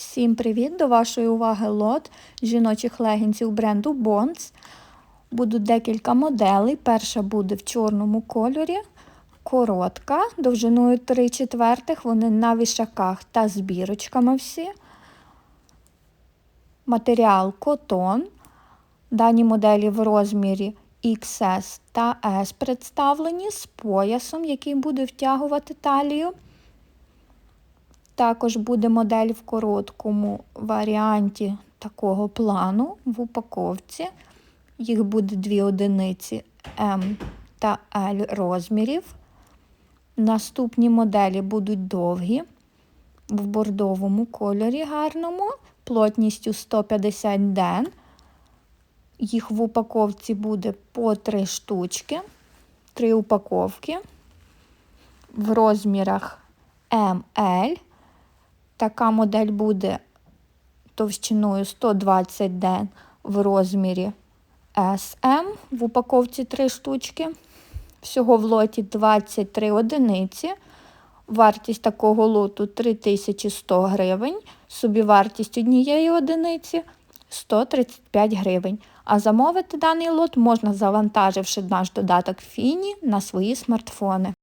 Всім привіт! До вашої уваги лот жіночих легінців бренду Bonds. Будуть декілька моделей. Перша буде в чорному кольорі, коротка, довжиною 3 четвертих. Вони на вішаках та з бірочками всі. Матеріал котон. Дані моделі в розмірі XS та S представлені з поясом, який буде втягувати талію. Також буде модель в короткому варіанті такого плану в упаковці. Їх буде дві одиниці М та L розмірів. Наступні моделі будуть довгі, в бордовому кольорі гарному, плотністю 150 ден. Їх в упаковці буде по три штучки, три упаковки в розмірах ML. Така модель буде товщиною 120 ден в розмірі SM. В упаковці 3 штучки. Всього в лоті 23 одиниці. Вартість такого лоту 3100 гривень. Собівартість однієї одиниці 135 гривень. А замовити даний лот можна завантаживши наш додаток Фіні на свої смартфони.